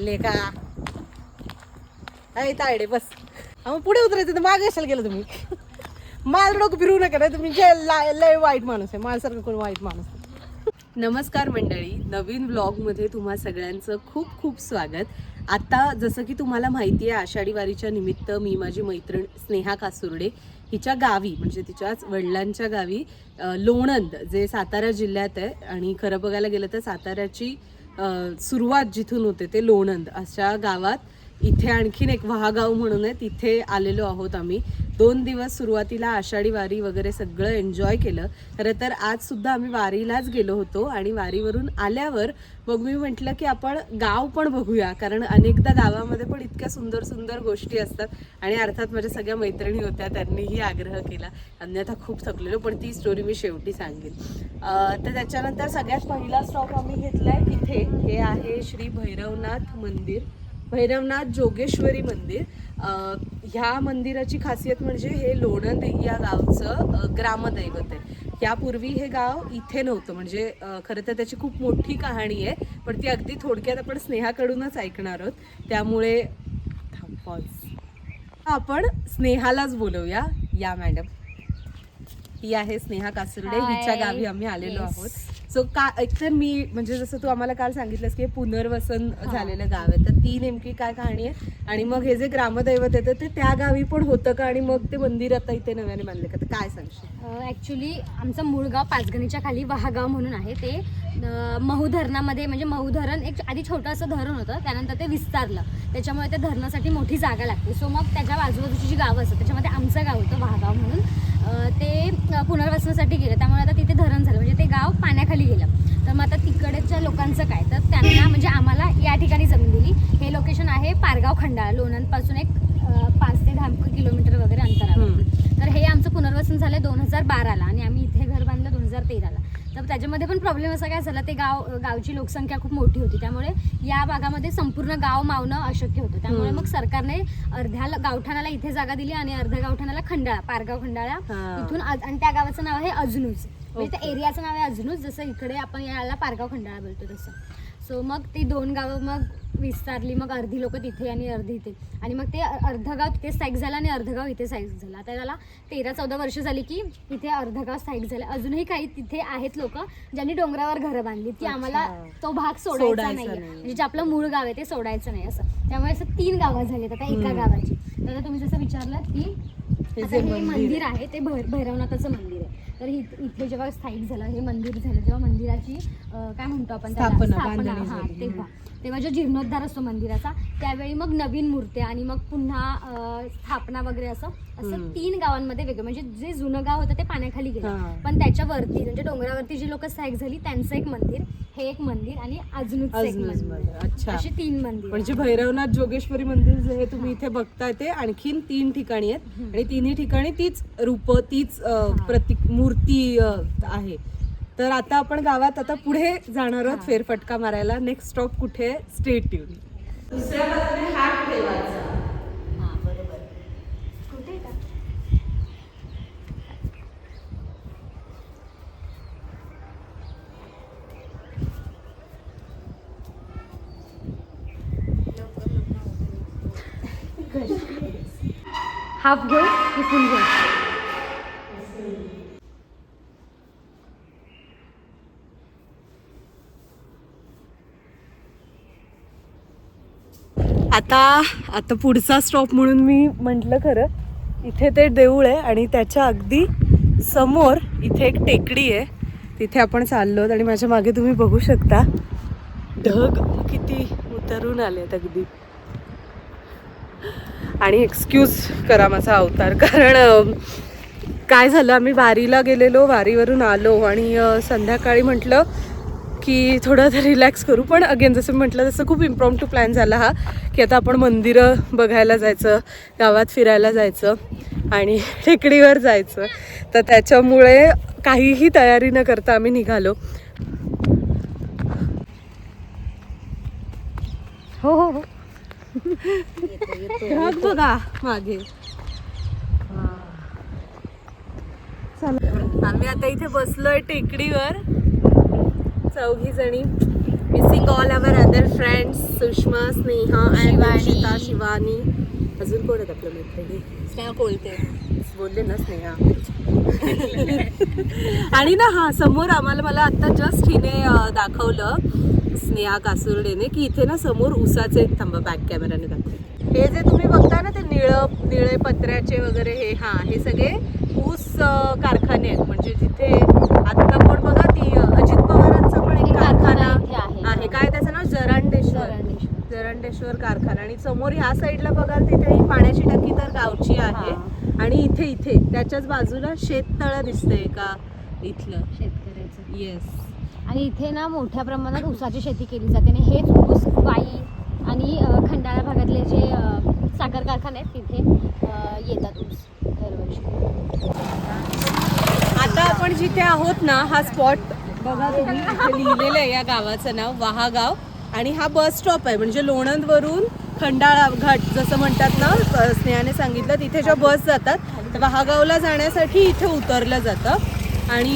ले का आहे तायडे बस. मग पुढे उतरायचं तर मागे कशाला गेलं तुम्ही. माझं डोकं फिरू नका नाही तुम्ही जे लय लय वाईट माणूस आहे. माझ्यासारखं कोण वाईट माणूस आहे? नमस्कार मंडळी. नवीन व्लॉगमध्ये तुम्हा सगळ्यांचं खूप खूप स्वागत. आता जसं की तुम्हाला माहिती आहे आषाढी वारीच्या निमित्त मी माझी मैत्रीण स्नेहा कासुर्डे हिच्या गावी म्हणजे तिच्याच वडिलांच्या गावी लोणंद जे सातारा जिल्ह्यात आहे. आणि खरं बघायला गेलं तर साताऱ्याची सुरुवात जिथून होते ते लोणंद अशा गावात इथे आणखीन एक वहागाव म्हणून आहे. तिथे आलेलो आहोत आम्ही. दोन दिवस सुरुवातीला आषाढी वारी वगैरे सगळं एन्जॉय केलं. खरं तर आज सुद्धा आम्ही वारीलाच गेलो होतो आणि वारीवरून आल्यावर मग मी म्हटलं की आपण गाव पण बघूया. कारण अनेकदा गावामध्ये पण इतक्या सुंदर सुंदर गोष्टी असतात आणि अर्थात माझ्या सगळ्या मैत्रिणी होत्या त्यांनीही आग्रह केला. अन्यथा खूप थकलेलो पण ती स्टोरी मी शेवटी सांगेन. तर त्याच्यानंतर सगळ्यात पहिला स्टॉप आम्ही घेतला आहे तिथे. हे आहे श्री भैरवनाथ मंदिर. भैरवनाथ जोगेश्वरी मंदिर. ह्या मंदिराची खासियत म्हणजे हे लोणंद या गावचं ग्रामदैवत आहे. यापूर्वी हे गाव इथे नव्हतं. म्हणजे खरं तर त्याची खूप मोठी कहाणी आहे. पण ती अगदी थोडक्यात आपण स्नेहाकडूनच ऐकणार आहोत. त्यामुळे. आपण स्नेहालाच बोलवूया. या मॅडम. ही आहे स्नेहा कासुर्डे. हिच्या गावी आम्ही आलेलो. आहोत. सो का एकतर मी म्हणजे जसं तू आम्हाला काल सांगितलंस की पुनर्वसन झालेलं गाव आहे तर ती नेमकी काय कहाणी आहे? आणि मग हे जे ग्रामदैवत येतं ते त्या गावी पण होतं का? आणि मग ते मंदिर आता इथे नव्याने बांधले का? तर काय सांगशील? ॲक्च्युली आमचं मूळ गाव पाचगणीच्या खाली वहागाव म्हणून आहे. ते अं, महू धरणामध्ये म्हणजे महू धरण एक आधी छोटं असं धरण होतं त्यानंतर ते विस्तारलं. त्याच्यामुळे त्या धरणासाठी मोठी जागा लागते. सो मग त्याच्या आजूबाजूची जी गावं असतात त्याच्यामध्ये आमचं गाव होतं वहागाव म्हणून. अं, ते अं, पुनर्वसनासाठी गेलं. त्यामुळे आता तिथे धरण झालं म्हणजे ते गाव पाण्याखाली गेलं तर मग आता तिकडच्या लोकांचं काय? तर त्यांना म्हणजे आम्हाला या ठिकाणी जमीन दिली. हे लोकेशन आहे पारगाव खंडाळा. लोणंदपासून एक पाच ते दहा किलोमीटर वगैरे अंतरावर. तर हे आमचं पुनर्वसन झालं दोन हजार बाराला आणि आम्ही इथे घर बांधलं दोन हजार तेराला. तर त्याच्यामध्ये पण प्रॉब्लेम असा काय झाला ते गाव गावची लोकसंख्या खूप मोठी होती. त्यामुळे या भागामध्ये संपूर्ण गाव मावणं अशक्य होतं. त्यामुळे. मग सरकारने अर्ध्या गावठाणाला इथे जागा दिली आणि अर्ध्या गावठाणाला खंडाळा पारगाव खंडाळा. इथून आणि त्या गावाचं नाव आहे अजनूज. म्हणजे त्या. एरियाचं नाव आहे अजनूज जसं इकडे आपण याला पारगाव खंडाळा बोलतो तसं. सो मग ती दोन गावं मग विस्तारली मग अर्धी लोक तिथे आणि अर्धी इथे. आणि मग ते अ- अर्धं गाव तिथे स्थायिक झालं आणि अर्धं गाव इथे स्थायिक झालं. आता त्याला तेरा चौदा वर्ष झाली की इथे अर्धं गाव स्थायिक झालं. अजूनही काही तिथे आहेत लोक ज्यांनी डोंगरावर घरं बांधली. की अच्छा. आम्हाला तो भाग सोडायचा नाही. म्हणजे जे आपलं मूळ गाव आहे ते सोडायचं नाही असं. त्यामुळे असं तीन गावं झालीत आता एका. गावाची. तर तुम्ही जसं विचारलं की हे मंदिर आहे. ते भैरवनाथाचं मंदिर आहे. तर इथे जेव्हा स्थायिक झालं हे मंदिर झालं तेव्हा मंदिराची काय म्हणतो आपण? स्थापना, हा. तेव्हा तेव्हा जो जीर्णोद्धार असतो मंदिराचा त्यावेळी मग नवीन मूर्त्या आणि मग पुन्हा स्थापना वगैरे असं असं. तीन गावांमध्ये वेगळं म्हणजे जे जुनं गाव होतं ते पाण्याखाली गेलं. पण त्याच्यावरती म्हणजे डोंगरावरती जी लोक स्थायिक झाली त्यांचं एक मंदिर हे एक मंदिर आणि अजूनच. अशी तीन मंदिर म्हणजे भैरवनाथ जोगेश्वरी मंदिर जे हे तुम्ही इथे बघताय ते आणखीन तीन ठिकाणी आहेत. आणि तिन्ही ठिकाणी तीच रूप तीच. प्रतीक मूर्ती अ, आहे. तर आता आपण गावात आता पुढे जाणार आहोत. फेरफटका मारायला. नेक्स्ट स्टॉप कुठे? स्टेट येऊन दुसऱ्या बाजूने हात ठेवायचा. हाफ घेऊ की? फुल घेऊ आता आता पुढचा स्टॉप म्हणून मी म्हटलं खरं इथे ते देऊळ आहे आणि त्याच्या अगदी समोर इथे एक टेकडी आहे. तिथे आपण चाललो आहोत आणि माझ्या मागे तुम्ही बघू शकता. ढग किती उतरून आलेत अगदी. आणि एक्सक्यूज करा माझा अवतार कारण काय झालं आम्ही वारीला गेलेलो वारीवरून आलो आणि संध्याकाळी म्हटलं की थोडं रिलॅक्स करू. पण अगेन जसं म्हटलं तसं खूप इम्प्रॉम टू प्लॅन झाला हा की आता आपण मंदिरं बघायला जायचं गावात फिरायला जायचं आणि टेकडीवर जायचं. तर त्याच्यामुळे काहीही तयारी न करता आम्ही निघालो. हो हो हो. ढग बघा. मागे. आम्ही आता इथे बसलोय टेकडीवर. चौघी जणी missing all our other friends Sushma Sneha Shivani. Shivani. अजून कोण आहेत आपल्या मैत्रिणी? स्नेहा कोलते. बोलले ना स्नेहा. आणि ना हा समोर आम्हाला मला आता जस्ट हिने दाखवलं स्नेहा कासुर्डेने की इथे ना समोर उसाचे थांबा बॅक कॅमेराने दाखव हे जे तुम्ही बघताय ना ते निळं निळे पत्र्याचे वगैरे हे हा हे सगळे ऊस कारखाने आहेत. म्हणजे जिथे आता पण बघा ती अं, अजित पवारांचा पण एक एक कारखाना कारखाना इथे आहे. आहे काय त्याचं नाव जरांडेश्वर कारखाना आणि समोर ह्या साईडला बघाल तिथे ही पाण्याची टाकी तर गावची आहे. आणि इथे इथे त्याच्याच बाजूला शेततळ दिसतंय का इथलं. शेतकऱ्याचं. येस आणि इथे ना मोठ्या प्रमाणात ऊसाची शेती केली जाते. आणि हेच ऊस वाई आणि खंडाळा भागातले जे साखर कारखाने आहेत तिथे येतात ऊस दरवर्षी. आता आपण जिथे आहोत ना हा स्पॉट बघा तुम्ही. लिहिलेलं आहे या गावाचं नाव वाहागाव. आणि हा बस स्टॉप आहे. म्हणजे लोणंदवरून खंडाळा घाट जसं म्हणतात ना स्नेहाने सांगितलं तिथे ज्या बस जातात तर वाहागावला जाण्यासाठी इथे उतरलं जातं. आणि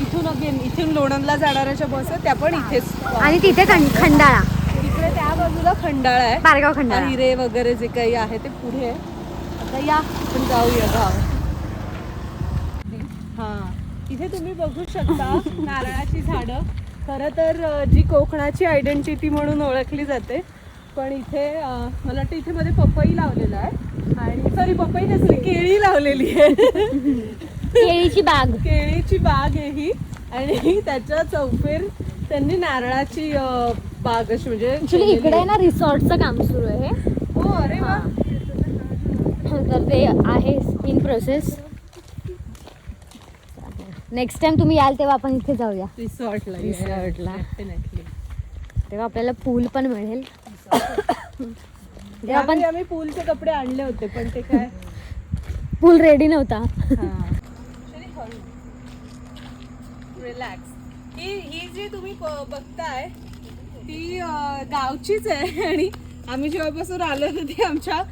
इथून अगेन इथून लोणंदला जाणाऱ्या ज्या बस आहेत त्या पण इथेच आणि तिथे खं- खंडाळा. इकडे त्या बाजूला खंडाळा आहे. पारगाव खंडाळा. हिरे वगैरे जे काही आहे ते पुढे आहे. आता या आपण जाऊया गाव हा इथे तुम्ही बघू शकता नारळाची झाडं. खरं तर अ, जी कोकणाची आयडेंटिटी म्हणून ओळखली जाते पण इथे मला वाटतं इथे मध्ये पपई लावलेला आहे. आणि सॉरी पपई नसली केळी लावलेली आहे. केळीची बाग. केळीची बाग आहे ही. आणि त्याच्या चौफेर त्यांनी नारळाची अ, बाग अशी म्हणजे ऍक्च्युली केलेली इकडे आहे. ना रिसॉर्टचं काम सुरू आहे. हो अरे वा. तर ते आहे इन प्रोसेस नेक्स्ट टाइम तुम्ही याल तेव्हा आपण इथे जाऊया. रिसॉर्टला रिसॉर्टला. डेफिनेटली तेव्हा आपल्याला पूल पण मिळेल. आपण आम्ही पूलचे कपडे आणले होते पण ते काय? पूल रेडी नव्हता. रिलॅक्स ही ही जी तुम्ही बघताय ती गावचीच आहे आणि आम्ही जेव्हापासून आलो होतो ती आमच्या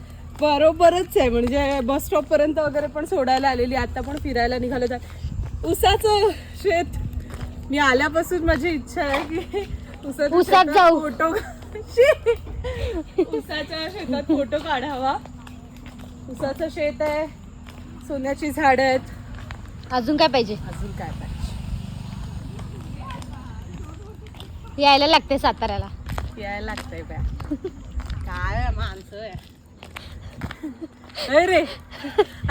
बरोबरच आहे. म्हणजे बस स्टॉप पर्यंत वगैरे पण सोडायला आलेली आता पण फिरायला निघालो तर उसाचं शेत मी आल्यापासून माझी इच्छा आहे की उसात. फोटो. उसाच्या शेतात फोटो काढावा. उसाचं शेत आहे. सोन्याची झाड आहेत. अजून काय पाहिजे? अजून काय पाहिजे? यायला लागते साताऱ्याला. यायला लागतंय बॅ काय माणसं आहे. होय रे.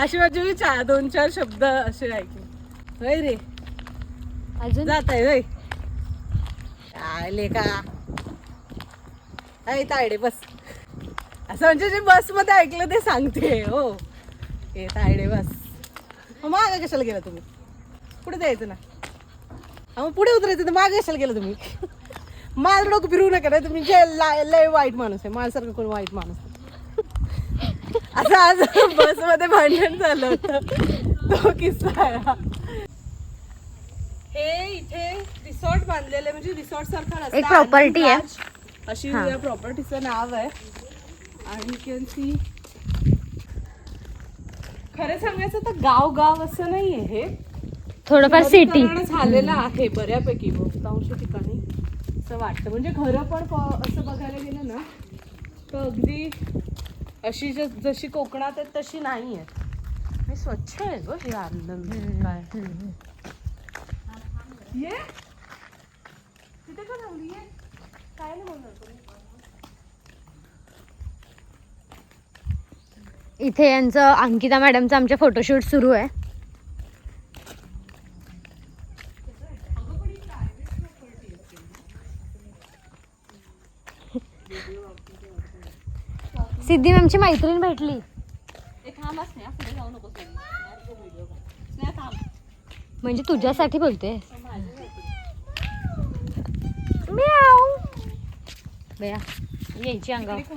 अशी माझी मी चार दोन चार शब्द असे ऐकले. होय रे. अजून? जात आहे होय. काय लेका? ऐ तायडे बस असं म्हणजे जे बसमध्ये ऐकलं ते सांगते हो ए तायडे बस मग कशाला गेला तुम्ही पुढे जायचं ना हा, मग पुढे उतरायचं तर मागे कशाला गेला तुम्ही माझं डोकं फिरवू नका नाही तुम्ही जे लय वाईट माणूस आहे माझ्यासारखं कोण वाईट माणूस. असं आज बसमध्ये भांडण झालं होतं तो किस्सा आहे हा. हे इथे रिसॉर्ट बांधलेलं आहे म्हणजे रिसॉर्ट सारखं. एक property आहे. अशी. या प्रॉपर्टीचं नाव आहे. आणि कॅन सी खरं सांगायचं तर गाव गाव असं नाहीये हे. थोडंफार सिटी झालेलं आहे बऱ्यापैकी बहुतांश ठिकाणी. असं वाटतं. म्हणजे घरं पण असं बघायला गेलं ना तर अगदी अशी जशी कोकणात आहेत तशी नाही आहेत स्वच्छ आहे ग हे आनंद. काय? ये तिथे का लावली ये काय नाही बोलणार तुम्ही इथे यांचं अंकिता मॅडमचं आमच्या फोटोशूट सुरू आहे. सिद्धी मॅमची मैत्रीण भेटली. म्हणजे तुझ्यासाठी बोलते. बया यायची अंगावर.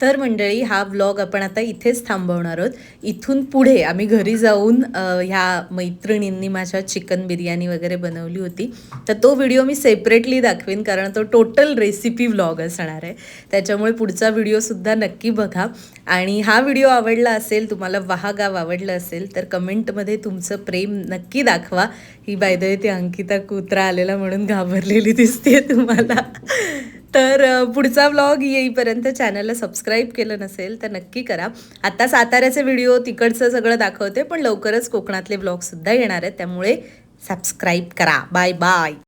तर मंडळी हा व्लॉग आपण आता इथेच थांबवणार आहोत. इथून पुढे आम्ही घरी जाऊन ह्या मैत्रिणींनी माझ्या चिकन बिर्याणी वगैरे बनवली होती. तर तो व्हिडिओ मी सेपरेटली दाखवेन कारण तो टोटल रेसिपी व्लॉग असणार आहे. त्याच्यामुळे पुढचा व्हिडिओसुद्धा नक्की बघा. आणि हा व्हिडिओ आवडला असेल तुम्हाला वहागाव आवडलं असेल तर कमेंटमध्ये तुमचं प्रेम नक्की दाखवा. ही बायदय ती अंकिता कुत्रा आलेला म्हणून घाबरलेली दिसते तुम्हाला. तर पुढचा व्लॉग येईपर्यंत चॅनलला सबस्क्राईब केलं नसेल तर नक्की करा. आता साताऱ्याचे व्हिडिओ तिकडचं सगळं दाखवते पण लवकरच कोकणातले व्लॉगसुद्धा येणार आहेत त्यामुळे सबस्क्राईब करा. Bye bye